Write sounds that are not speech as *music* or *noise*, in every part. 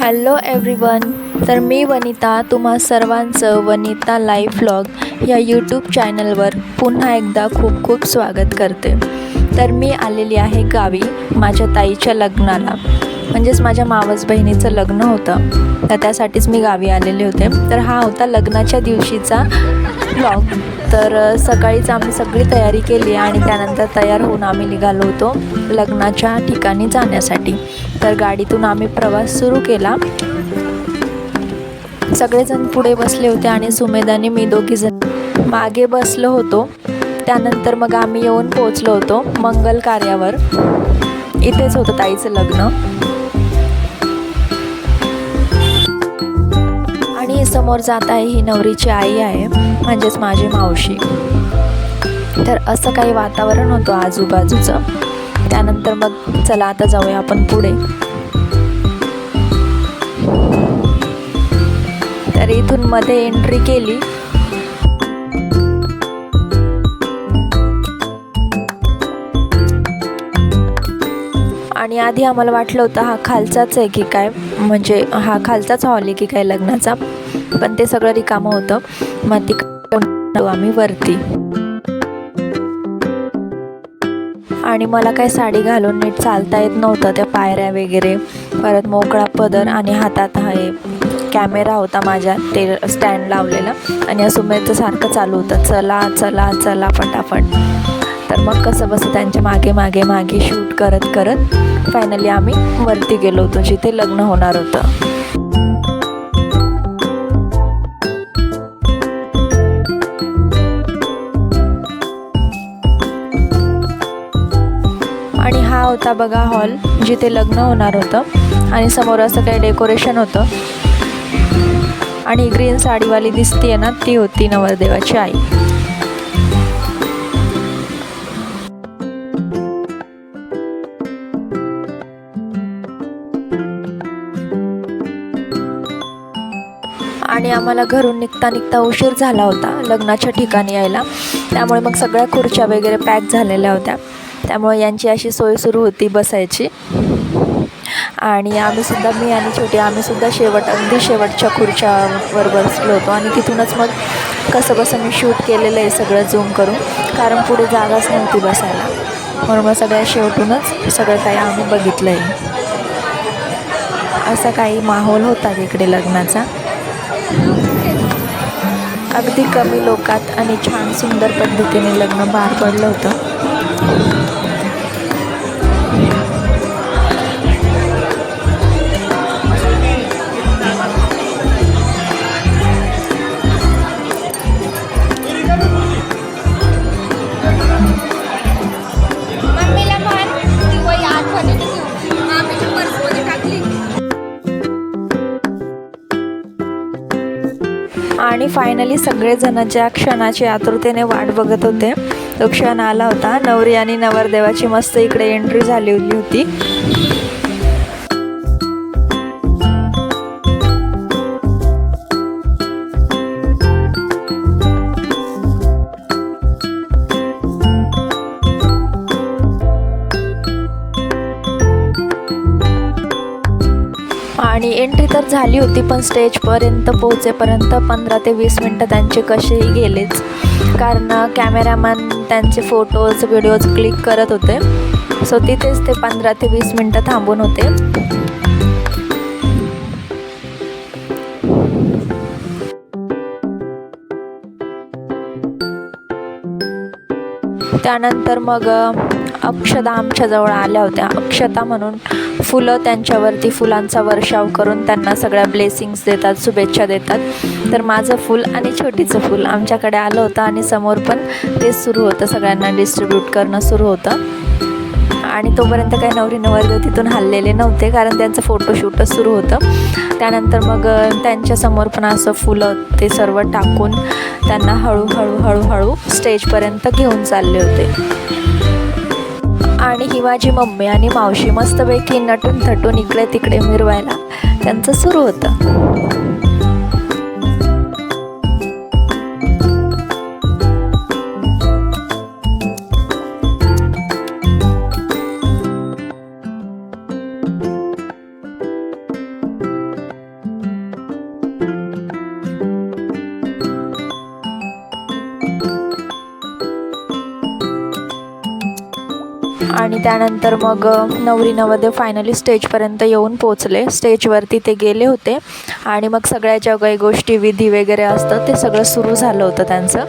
Hello everyone तर मी वनिता तुम्हा सर्वांचं वनिता लाईव्ह व्लॉग या यूट्यूब चॅनलवर पुन्हा एकदा खूप खूप स्वागत करते. तर मी आलेली आहे गावी माझ्या ताईच्या लग्नाला. म्हणजेच माझ्या मावस बहिणीचं लग्न होतं. तर त्यासाठीच मी गावी आलेले होते. तर हा होता लग्नाच्या दिवशीचा ब्लॉग तर सकाळीच आम्ही सगळी तयारी केली आणि त्यानंतर तयार होऊन आम्ही निघालो होतो लग्नाच्या ठिकाणी जाण्यासाठी. तर गाडीतून आम्ही प्रवास सुरू केला. सगळेजण पुढे बसले होते आणि सुमेधाने मी दोघीजण मागे बसलो होतो. त्यानंतर मग आम्ही येऊन पोचलो होतो मंगल कार्यावर. इथेच होतं ताईचं लग्न. आणि समोर जात आहे ही नवरीची आई आहे. म्हणजेच माझी मावशी. तर असं काही वातावरण होतं आजूबाजूचं. त्यानंतर मग चला आता जाऊया आपण पुढे. तर इथून मध्ये एंट्री केली. आणि आधी आम्हाला वाटलं होतं हा खालचाच आहे की काय म्हणजे हा खालचाच हॉल आहे की काय लग्नाचा. पण ते सगळं रिकामं होतं. मग तिकडं आम्ही वरती. आणि मला काय साडी घालून नीट चालता येत नव्हतं त्या पायऱ्या वगैरे. परत मोकळा पदर आणि हातात आहे कॅमेरा होता माझ्या ते स्टँड लावलेला. आणि या सुमेरचं सारखं चालू होतं. चला चला चला पटापट. तर मग कसं बसं त्यांच्या मागे मागे मागे शूट करत करत फायनली आम्ही वरती गेलो होतो जिथे लग्न होणार होतं. होता बघा हॉल जिथे लग्न होणार होतं. आणि समोर असं काही डेकोरेशन होतं. आणि ग्रीन साडीवाली दिसतीये ना ती होती नवरदेवाची आई. आणि आम्हाला घरून निघता निघता उशीर झाला होता लग्नाच्या ठिकाणी यायला. त्यामुळे मग सगळ्या खुर्च्या वगैरे पॅक झालेल्या होत्या. त्यामुळे यांची अशी सोय सुरू होती बसायची. आणि आम्हीसुद्धा मी आणि छोटी आम्हीसुद्धा शेवट अगदी शेवटच्या खुर्च्यावर बसलो होतो. आणि तिथूनच मग कसं बसं मी शूट केलेलं आहे सगळं झूम करून कारण पुढे जागाच नव्हती बसायला. म्हणून मग सगळ्या शेवटूनच सगळं काही आम्ही बघितलं आहे असा काही माहोल होता तिकडे लग्नाचा? अगदी कमी लोकात आणि छान सुंदर पद्धतीने लग्न पार पडलं होतं. आणि फायनली सगळेजण ज्या क्षणाची आतुरतेने वाट बघत होते तो क्षण आला होता. नवरी आणि नवरदेवाची मस्त इकडे एंट्री झालेली होती. एंट्री तर झाली होती पण स्टेजपर्यंत पोहोचेपर्यंत पंधरा ते वीस मिनटं त्यांचे कसेही गेलेच. कारण कॅमेरामॅन त्यांचे फोटोज व्हिडिओज क्लिक करत होते. सो तिथेच ते पंधरा ते वीस मिनटं थांबून होते. त्यानंतर मग अक्षता आमच्याजवळ आल्या होत्या. अक्षता म्हणून फुलं त्यांच्यावरती फुलांचा वर्षाव करून त्यांना सगळ्या ब्लेसिंग्स देतात शुभेच्छा देतात. तर माझं फूल आणि छोटीचं फूल आमच्याकडे आलं होतं आणि समोर पण ते सुरू होतं. सगळ्यांना डिस्ट्रीब्यूट करणं सुरू होतं. आणि तोपर्यंत काही नवरी नवरदेव तिथून हल्लेले नव्हते कारण त्यांचं फोटोशूटच सुरू होतं. त्यानंतर मग त्यांच्यासमोर पण असं फुलं ते सर्व टाकून त्यांना हळूहळू हळूहळू स्टेजपर्यंत घेऊन चालले होते. आणि ही माझी मम्मी आणि मावशी मस्तपैकी नटून थटून इकडे तिकडे मिरवायला. त्यांचं सुरू होतं. आणि त्यानंतर मग नवरी नवरदेव फायनली स्टेजपर्यंत येऊन पोचले स्टेजवरती ते गेले होते. आणि मग सगळ्या ज्या काही गोष्टी विधी वगैरे असतात ते सगळं सुरू झालं होतं त्यांचं.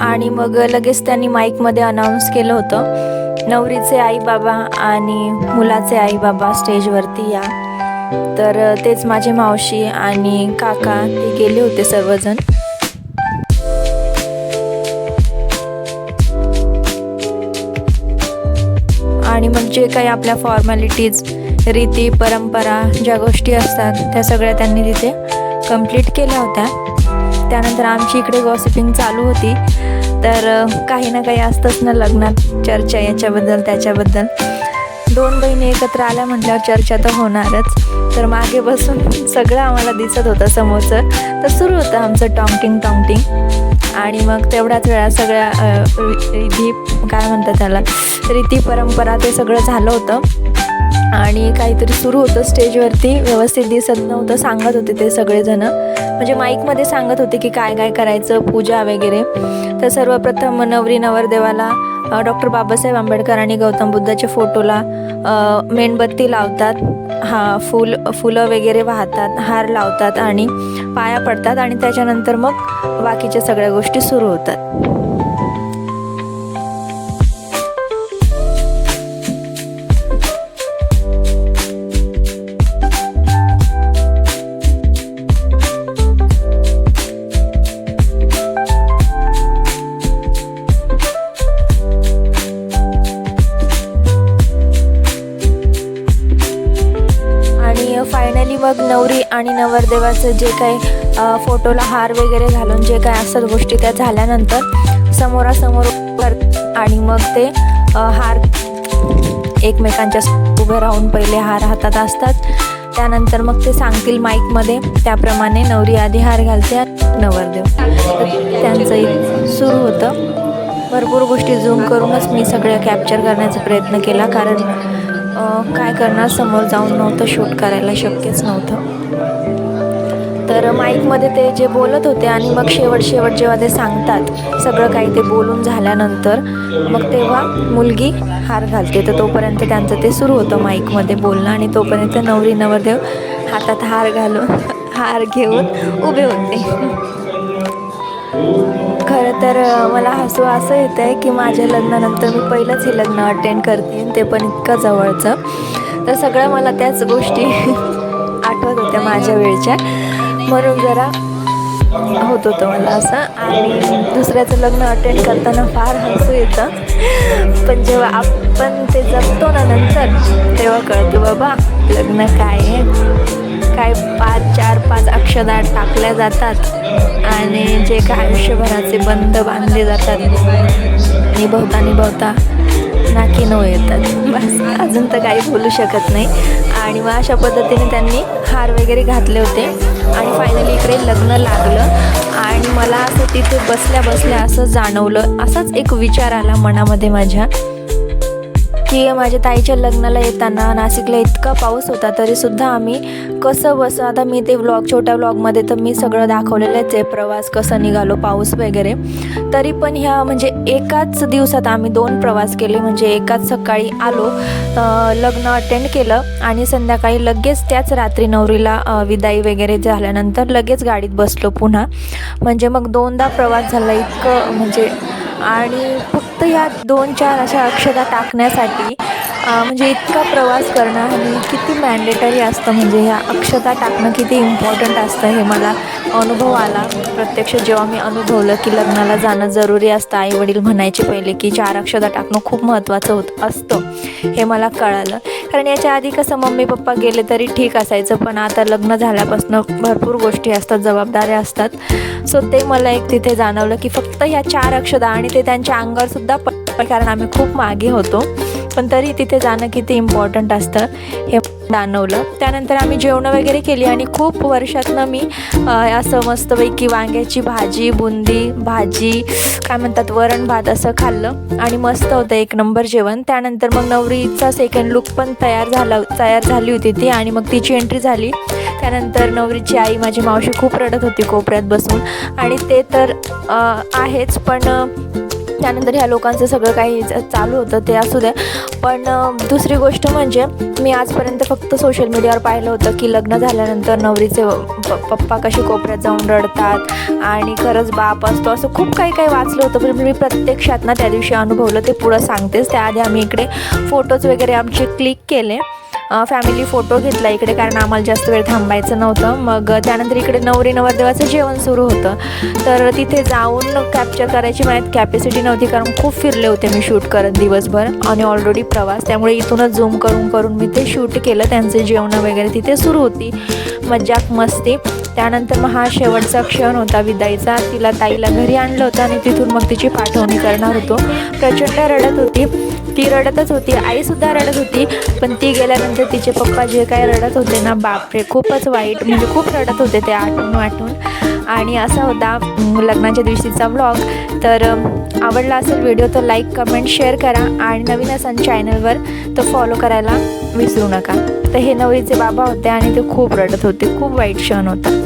आणि मग लगेच त्यांनी माईकमध्ये अनाऊन्स केलं होतं. नवरीचे आई बाबा आणि मुलाचे आई बाबा स्टेजवरती या. तर तेच माझे मावशी आणि काका ते गेले होते सर्वजण. आणि मग जे काही आपल्या फॉर्मॅलिटीज रीती परंपरा ज्या गोष्टी असतात त्या सगळ्या त्यांनी तिथे कंप्लीट केल्या होत्या. त्यानंतर आमची इकडे गॉसिपिंग चालू होती. तर काही ना काही असतंच ना लग्नात चर्चा याच्याबद्दल त्याच्याबद्दल. दोन बहिणी एकत्र आल्या म्हटल्यावर चर्चा तर होणारच. तर मागे बसून सगळं आम्हाला दिसत होतं समोरचं. तर सुरू होतं आमचं टॉंगटिंग टॉंगटिंग आणि मग तेवढ्याच वेळा सगळ्या अ, विधी काय म्हणतात त्याला रीती परंपरा ते सगळं झालं होतं. आणि काहीतरी सुरू होतं स्टेजवरती व्यवस्थित दिसत नव्हतं सांगत होते ते सगळेजणं. म्हणजे माईकमध्ये सांगत होते की काय काय करायचं पूजा वगैरे. तर सर्वप्रथम नवरी नवरदेवाला डॉक्टर बाबासाहेब आंबेडकर आणि गौतम बुद्धाच्या फोटोला मेणबत्ती लावतात. हा फुल फुलं वगैरे वाहतात हार लावतात आणि पाया पडतात आणि त्याच्यानंतर मग बाकीच्या सगळ्या गोष्टी सुरू होतात. आणि नवरदेवाचं जे काही फोटोला हार वगैरे घालून जे काय असतात गोष्टी त्या झाल्यानंतर समोरासमोर कर- आणि मग ते हार एकमेकांच्या उभे राहून पहिले हार हातात असतात. त्यानंतर मग ते सांगतील माईकमध्ये त्याप्रमाणे नवरी आधी हार घालते आणि नवरदेव. त्यांचं सुरू होतं. भरपूर गोष्टी झूम करूनच मी सगळ्या कॅप्चर करण्याचा प्रयत्न केला कारण काय करणार? समोर जाऊन नव्हतं शूट करायला शक्यच नव्हतं. तर माईकमध्ये ते जे बोलत होते आणि मग शेवट शेवट जेव्हा ते सांगतात सगळं काही ते बोलून झाल्यानंतर मग तेव्हा मुलगी हार घालते. तर तोपर्यंत त्यांचं ते सुरू होतं माईकमध्ये बोलणं आणि तोपर्यंत नवरी नवरदेव हातात हार घालून हार घेऊन उभे होते. खरं तर मला हसू असं येतं आहे की माझ्या लग्नानंतर मी पहिलंच हे लग्न अटेंड करते ते पण इतकं जवळचं. तर सगळ्या मला त्याच गोष्टी *laughs* आठवत होत्या माझ्या वेळच्या. म्हणून जरा होत होतं मला असं. आणि दुसऱ्याचं लग्न अटेंड करताना फार हसू येतं. पण जेव्हा आपण ते जगतो ना नंतर तेव्हा कळतं बाबा लग्न काय आहे? काय पाच चार पाच अक्षदा टाकल्या जातात आणि जे काय आयुष्यभराचे बंध बांधले जातात. निभवता निभवता नाकी नऊ येतात. बस अजून तर काही बोलू शकत नाही. आणि मग अशा पद्धतीने त्यांनी हार वगैरे घातले होते. आणि फायनली इकडे लग्न लागलं. आणि मला असं तिथे बसल्या बसल्या असं जाणवलं. असाच एक विचार आला मनामध्ये माझ्या. की माझ्या ताईच्या लग्नाला येताना नाशिकला इतका पाऊस होता तरीसुद्धा आम्ही कसं बसं आता मी ते व्लॉग छोट्या व्लॉगमध्ये तर मी सगळं दाखवलेलंच आहे. प्रवास कसं निघालो पाऊस वगैरे. तरी पण ह्या म्हणजे एकाच दिवसात आम्ही दोन प्रवास केले. म्हणजे एकाच सकाळी आलो लग्न अटेंड केलं आणि संध्याकाळी लगेच त्याच रात्री नवरीला विदाई वगैरे झाल्यानंतर लगेच गाडीत बसलो पुन्हा. म्हणजे मग दोनदा प्रवास झाला इतकं म्हणजे आणि फक्त या दोन चार अशा अक्षता टाकण्यासाठी म्हणजे इतका प्रवास करणं आणि किती मॅन्डेटरी असतं. म्हणजे ह्या अक्षता टाकणं किती इम्पॉर्टंट असतं हे मला अनुभव आला. प्रत्यक्ष जेव्हा मी अनुभवलं की लग्नाला जाणं जरुरी असतं. आई वडील म्हणायचे पहिले की चार अक्षता टाकणं खूप महत्त्वाचं होत असतं. हे मला कळालं. कारण याच्या आधी कसं मम्मी पप्पा गेले तरी ठीक असायचं. पण आता लग्न झाल्यापासून भरपूर गोष्टी असतात जबाबदाऱ्या असतात. सो ते मला एक तिथे जाणवलं की फक्त ह्या चार अक्षता आणि ते त्यांच्या अंगावरसुद्धा प कारण आम्ही खूप मागे होतो. पण तरी तिथे जाणं किती इम्पॉर्टंट असतं हे जाणवलं. त्यानंतर आम्ही जेवणं वगैरे केली आणि खूप वर्षातनं मी असं मस्तपैकी वांग्याची भाजी बुंदी भाजी काय म्हणतात वरण भात असं खाल्लं आणि मस्त होतं एक नंबर जेवण. त्यानंतर मग नवरीचा सेकंड लुक पण तयार झाला तयार झाली होती ती आणि मग तिची एंट्री झाली. त्यानंतर नवरीची आई माझी मावशी खूप रडत होती कोपऱ्यात बसून आणि ते तर आहेच पण त्यानंतर ह्या लोकांचं सगळं काही चालू होतं ते असू द्या पण दुसरी गोष्ट म्हणजे मी आजपर्यंत फक्त सोशल मीडियावर पाहिलं होतं की लग्न झाल्यानंतर नवरीचे प- पप्पा कसे कोपऱ्यात जाऊन रडतात आणि खरंच बाप असतो. असं खूप काही काही वाचलं होतं पण मी प्रत्यक्षात ना त्या दिवशी अनुभवलं ते पुढं सांगतेच. त्याआधी आम्ही इकडे फोटोज वगैरे आमचे क्लिक केले. फॅमिली फोटो घेतला इकडे कारण आम्हाला जास्त वेळ थांबायचं नव्हतं. मग त्यानंतर इकडे नवरी नवरदेवाचं जेवण सुरू होतं. तर तिथे जाऊन कॅप्चर करायची माझ्यात कॅपॅसिटी नव्हती कारण खूप फिरले होते मी शूट करत दिवसभर. आणि ऑलरेडी प्रवास. त्यामुळे इथूनच झूम करून करून मी ते शूट केलं. त्यांचे जेवणं वगैरे तिथे सुरू होती. मज्जाक मस्ती. त्यानंतर मग हा शेवटचा क्षण होता विदाईचा. तिला ताईला घरी आणलं होतं आणि तिथून मग तिची पाठवणी करणार होतो. प्रचंड रडत होती. ती रडतच होती. आईसुद्धा रडत होती. पण ती गेल्यानंतर तिचे पप्पा जे काय रडत होते ना बापरे खूपच वाईट. म्हणजे खूप रडत होते ते आठवून वाटून आणि असा होता लग्नाच्या दिवशीचा ब्लॉग तर आवडला असेल व्हिडिओ तर लाईक कमेंट शेअर करा. आणि नवीन असाल चॅनलवर तर फॉलो करायला विसरू नका. तर हे नवरीचे बाबा होते आणि ते खूप रडत होते. खूप वाईट क्षण होता.